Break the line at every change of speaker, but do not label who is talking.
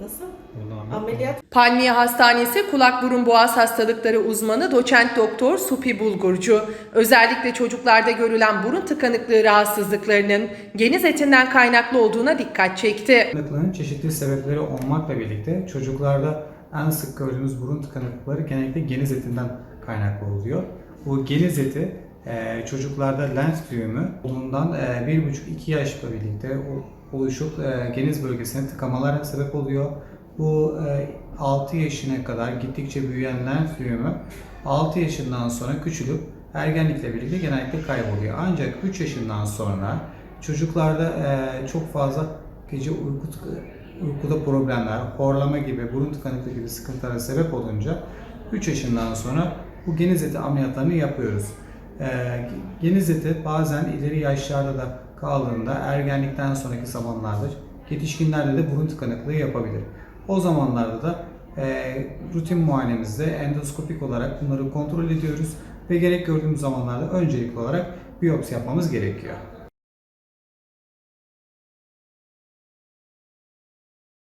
Nasıl? Ameliyat
Palmiye Hastanesi Kulak Burun Boğaz Hastalıkları uzmanı doçent doktor Supi Bulgurcu, özellikle çocuklarda görülen burun tıkanıklığı rahatsızlıklarının geniz etinden kaynaklı olduğuna dikkat çekti.
Tıkanıklığın çeşitli sebepleri olmakla birlikte çocuklarda en sık gördüğümüz burun tıkanıklıkları genellikle geniz etinden kaynaklı oluyor. Bu geniz eti e, çocuklarda lens düğümü olduğundan 1,5-2 yaşla birlikte o- oluşup e, geniz bölgesine tıkamalara sebep oluyor. Bu e, 6 yaşına kadar gittikçe büyüyen lens düğümü 6 yaşından sonra küçülüp ergenlikle birlikte genellikle kayboluyor. Ancak 3 yaşından sonra çocuklarda e, çok fazla gece uyku uykuda problemler, horlama gibi, burun tıkanıklığı gibi sıkıntılara sebep olunca 3 yaşından sonra bu geniz eti ameliyatlarını yapıyoruz. Geniz eti bazen ileri yaşlarda da kaldığında ergenlikten sonraki zamanlarda yetişkinlerde de burun tıkanıklığı yapabilir. O zamanlarda da e, rutin muayenemizde endoskopik olarak bunları kontrol ediyoruz ve gerek gördüğümüz zamanlarda öncelikli olarak biyopsi yapmamız gerekiyor.